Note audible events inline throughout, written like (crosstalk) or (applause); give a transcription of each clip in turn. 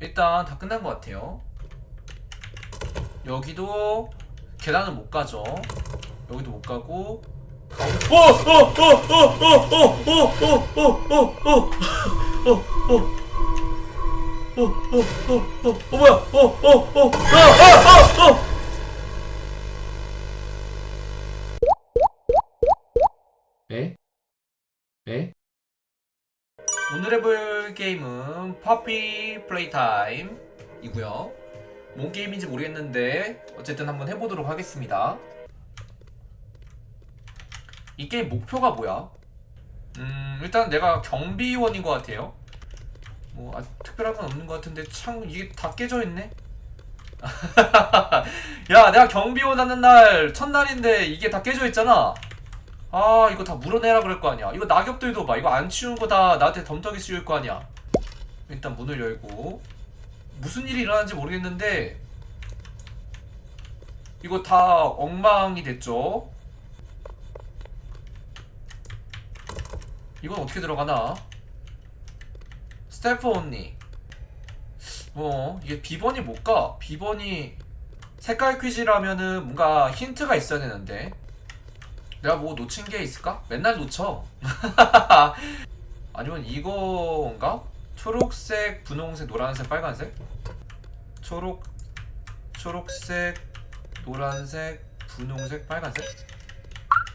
일단 다 끝난 것 같아요. 여기도 계단은 못 가죠. 여기도 못 가고. 어, 어, 어, 어, 어, 어, 어, 어, 어, 어, 어, 어, 어. 어, 어, 어, 어, 어, 뭐야? 어, 어, 어, 아, 아, 아, 어. 에? 에? 오늘 해볼 게임은 퍼피 플레이 타임이고요. 뭔 게임인지 모르겠는데 어쨌든 한번 해보도록 하겠습니다. 이 게임 목표가 뭐야? 음 일단 내가 경비원인 것 같아요. 뭐 아직 특별한 건 없는 것 같은데 참 이게 다 깨져 있네. (laughs) 야 내가 경비원 하는 날 첫날인데 이게 다 깨져 있잖아. 아 이거 다 물어내라 그럴 거 아니야. 이거 낙엽들도 봐. 이거 안 치운 거 다 나한테 덤터기 씌울 거 아니야. 일단 문을 열고. 무슨 일이 일어나는지 모르겠는데 이거 다 엉망이 됐죠? 이건 어떻게 들어가나? 스태프 언니. 뭐 이게 비번이 뭘까? 비번이 색깔 퀴즈라면은 뭔가 힌트가 있어야 되는데 내가 뭐 놓친 게 있을까? 맨날 놓쳐. (laughs) 아니면 이건가? 초록색, 분홍색, 노란색, 빨간색? 초록, 초록색, 노란색, 분홍색, 빨간색?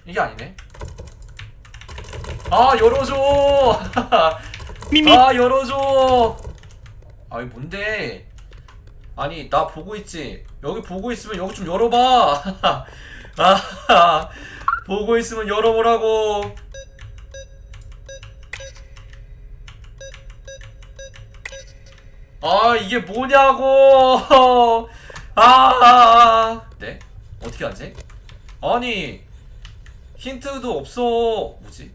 이게 아니네. 아 열어줘. (laughs) 아 열어줘. 아 이게 뭔데? 아니 나 보고 있지. 여기 보고 있으면 여기 좀 열어봐. (laughs) 아. 보고 있으면 열어보라고. 아 이게 뭐냐고. (laughs) 아. 네? 어떻게 하지? 아니 힌트도 없어. 뭐지?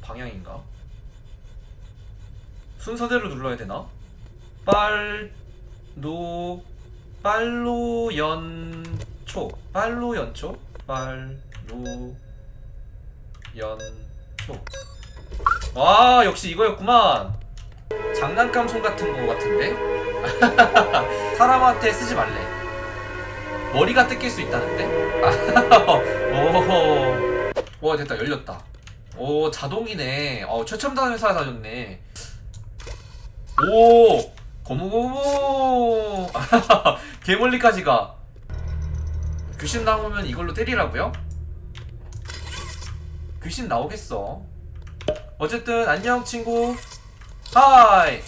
방향인가? 순서대로 눌러야 되나? 빨, 노, 빨로 연초. 빨로 연초? 빨, 노, 연초. 와, 역시 이거였구만. 장난감 손 같은 거 같은데? (laughs) 사람한테 쓰지 말래. 머리가 뜯길 수 있다는데? (laughs) 오호. 와, 됐다. 열렸다. 오, 자동이네. 어, 최첨단 회사 다녔네. 오! 고무고무! (laughs) 개멀리까지 가. 귀신 나오면 이걸로 때리라고요? 귀신 나오겠어. 어쨌든 안녕 친구. 하이.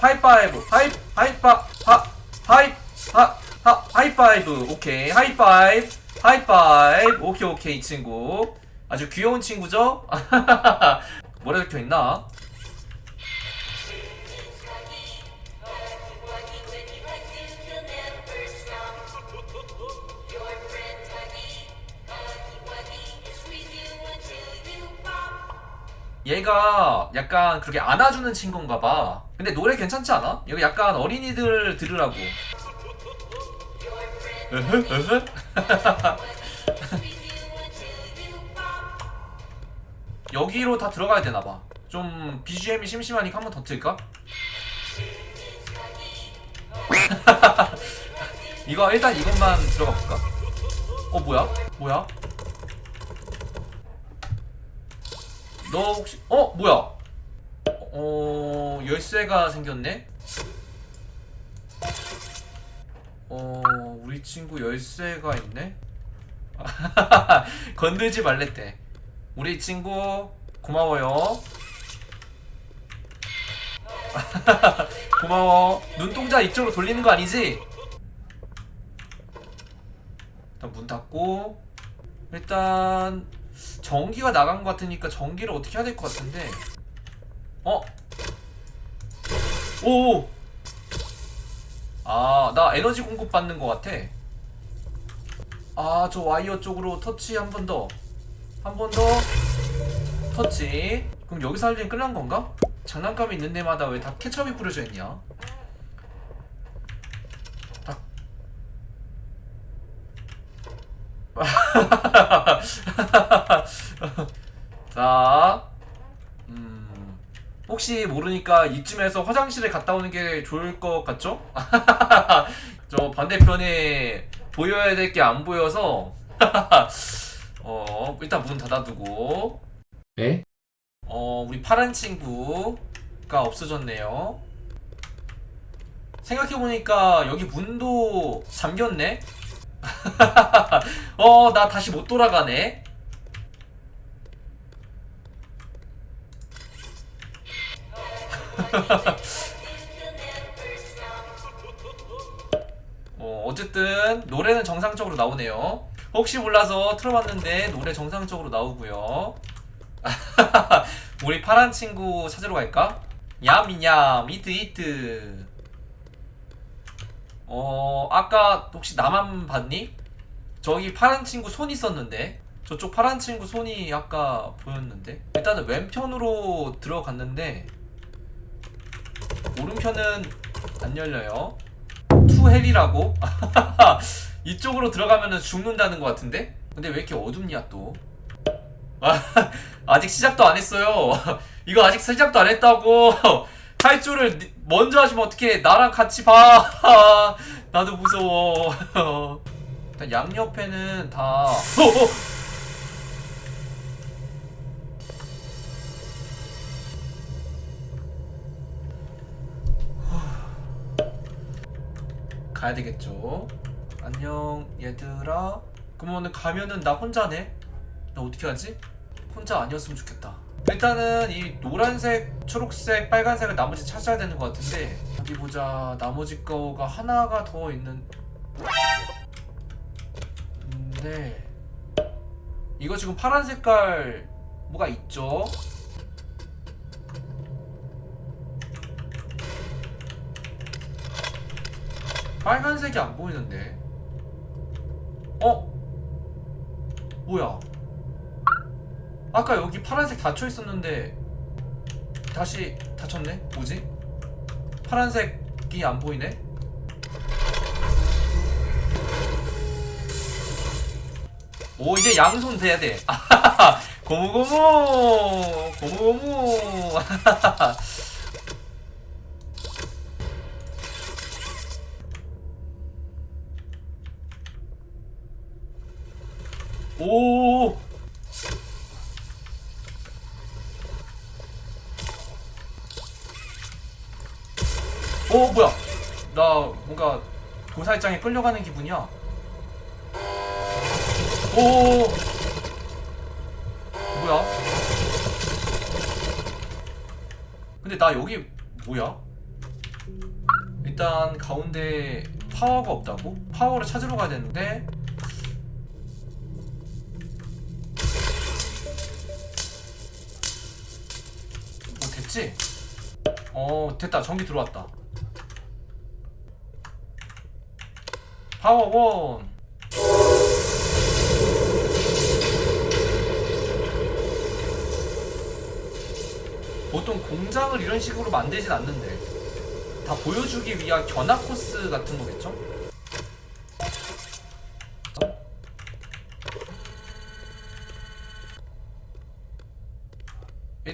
하이파이브. 하이 하이파 하 하이 하 하 하이파이브. 오케이. 하이파이브. 하이파이브. 오케이 오케이 친구. 아주 귀여운 친구죠? (laughs) 뭐라 적혀 있나? 얘가 약간 그렇게 안아주는 친구인가 봐. 근데 노래 괜찮지 않아? 여기 약간 어린이들 들으라고. (laughs) 여기로 다 들어가야 되나 봐. 좀 BGM이 심심하니까 한 번 더 틀까? 이거 일단 이것만 들어가 볼까? 어 뭐야? 뭐야? 너 혹시 어 뭐야? 어 열쇠가 생겼네. 어 우리 친구 열쇠가 있네. (laughs) 건들지 말랬대. 우리 친구 고마워요. (laughs) 고마워. 눈동자 이쪽으로 돌리는 거 아니지? 일단 문 닫고 일단 전기가 나간 것 같으니까 전기를 어떻게 해야 될 것 같은데 어? 오! 아, 나 에너지 공급 받는 것 같아. 아, 저 와이어 쪽으로 터치 한 번 더. 한 번 더. 터치. 그럼 여기서 할 일은 끝난 건가? 장난감이 있는 데마다 왜 다 케첩이 뿌려져 있냐? 딱. (laughs) 자, 음, 혹시 모르니까 이쯤에서 화장실에 갔다 오는 게 좋을 것 같죠? (laughs) 저 반대편에 보여야 될 게 안 보여서 (laughs) 어 일단 문 닫아두고 에? 어 우리 파란 친구가 없어졌네요. 생각해보니까 여기 문도 잠겼네? (laughs) 어, 나 다시 못 돌아가네? (laughs) 어, 어쨌든 노래는 정상적으로 나오네요. 혹시 몰라서 틀어봤는데 노래 정상적으로 나오고요. (laughs) 우리 파란 친구 찾으러 갈까? 얌얌 이트 이트 어 아까 혹시 나만 봤니? 저기 파란 친구 손 있었는데 저쪽 파란 친구 손이 아까 보였는데 일단은 왼편으로 들어갔는데 오른편은 안 열려요. 투헬이라고? (laughs) 이쪽으로 들어가면은 죽는다는 것 같은데? 근데 왜 이렇게 어둡냐 또? (laughs) 아직 시작도 안 했어요. (laughs) 이거 아직 시작도 안 했다고. 탈주를 니- 먼저 하시면 어떻게 나랑 같이 봐. 나도 무서워. 일단 양옆에는 다. 어, 어. 가야 되겠죠? 안녕 얘들아. 그러면은 가면은 나 혼자네. 나 어떻게 하지? 혼자 아니었으면 좋겠다. 일단은 이 노란색, 초록색, 빨간색을 나머지 찾아야 되는 것 같은데 어디 보자. 나머지 거가 하나가 더 있는 네. 이거 지금 파란 색깔 뭐가 있죠? 빨간색이 안 보이는데 어? 뭐야 아까 여기 파란색 닫혀 있었는데 다시 닫혔네? 뭐지? 파란색이 안 보이네? 오 이제 양손 돼야 돼. (laughs) 고무고무 고무고무. (laughs) 오. 오 뭐야? 나 뭔가 도살장에 끌려가는 기분이야. 오. 뭐야? 근데 나 여기 뭐야? 일단 가운데 파워가 없다고? 파워를 찾으러 가야 되는데 됐지? 어 됐다 전기 들어왔다 파워 원 보통 공장을 이런 식으로 만들진 않는데 다 보여주기 위한 견학 코스 같은 거겠죠?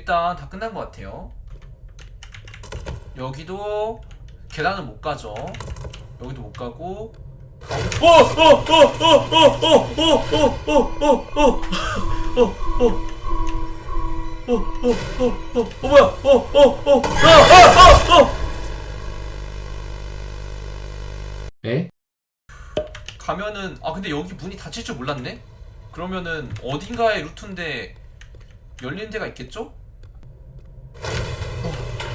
일단 다 끝난 것 같아요 여기도 계단은 못 가죠 여기도 못 가고 어, 어, 어, 어, 어, 어, 어, 어, 어, 어, 어, 어, 어. 어, 어, 어, 어, 어, 뭐야? 어, 어, 어, 아, 아, 아, 어. 에? 가면은 아 근데 여기 문이 닫힐 줄 몰랐네. 그러면은 어딘가의 루트인데 열리는 데가 있겠죠?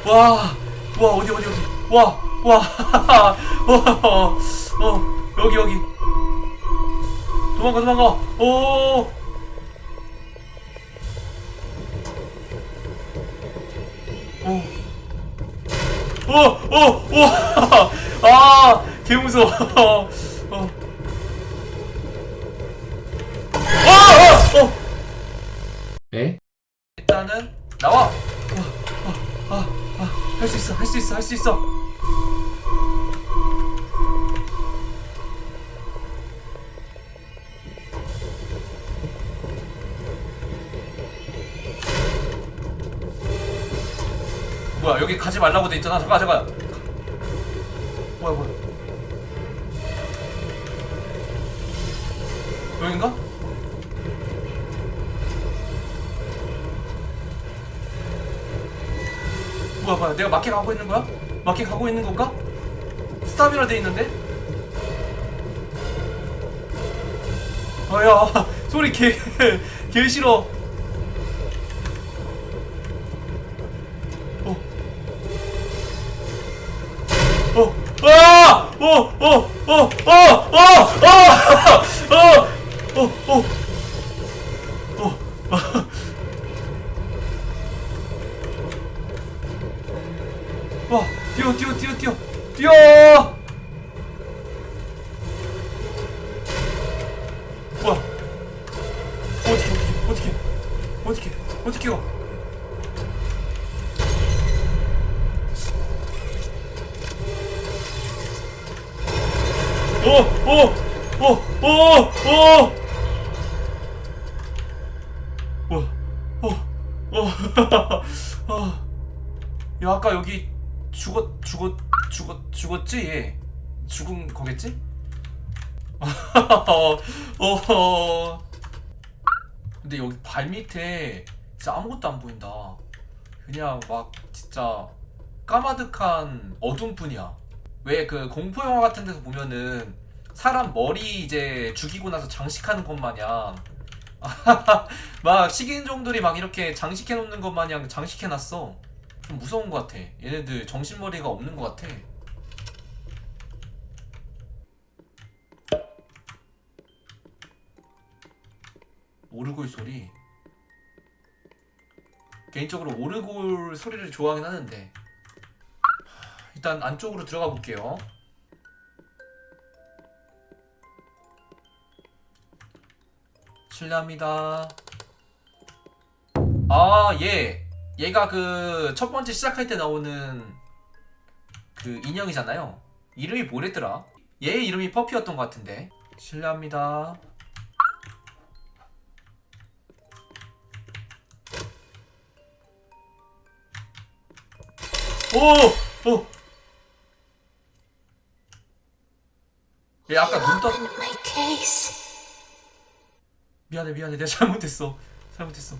어, 와, 와 어디 어디 어디, 와, 와, (laughs) 어, 어, 여기 여기. 도망가 도망가. 오. 오. 오, 오, 오, (laughs) 아, 개 무서워. 어, 어, 어, 어. 에? 일단은 나와. 아, 아, 아, 할 수 있어, 할 수 있어, 할 수 있어. 말라고 돼 있잖아 잠깐 잠깐 뭐야 뭐야 여긴가? 뭐야 뭐야 내가 마켓 가고 있는 거야? 마켓 가고 있는 건가? 스탑이라 돼 있는데? 아야 (laughs) 소리 개, (laughs) 개 싫어 어. 어, 아! 어, 어, 어, 어, 어, 어, (laughs) 어, 어, 어, 어, 어. 뛰어, 뛰어, 뛰어, 뛰어, 뛰어! 와, 어떻게, 어떻게, 어떻게, 어떻게, 어떻게 가? 어, 어, 어, 어, 어. 와, 어, 어, 어. (laughs) 야 아까 여기 죽었, 죽었, 죽었, 죽었지 얘. 죽은 거겠지? (laughs) 어, 어. 근데 여기 발 밑에 진짜 아무것도 안 보인다. 그냥 막 진짜 까마득한 어둠뿐이야. 왜 그 공포 영화 같은 데서 보면은 사람 머리 이제 죽이고 나서 장식하는 것 마냥 (laughs) 막 식인종들이 막 이렇게 장식해 놓는 것 마냥 장식해 놨어. 좀 무서운 것 같아. 얘네들 정신머리가 없는 것 같아. 오르골 소리. 개인적으로 오르골 소리를 좋아하긴 하는데 일단 안쪽으로 들어가 볼게요. 실례합니다. 아, 얘. 얘가 그 첫 번째 시작할 때 나오는 그 인형이잖아요. 이름이 뭐랬더라? 얘 이름이 퍼피였던 것 같은데. 실례합니다. 오! 오! 얘 아까 눈 떠. case. 미안해 미안해 내가 잘못했어 잘못했어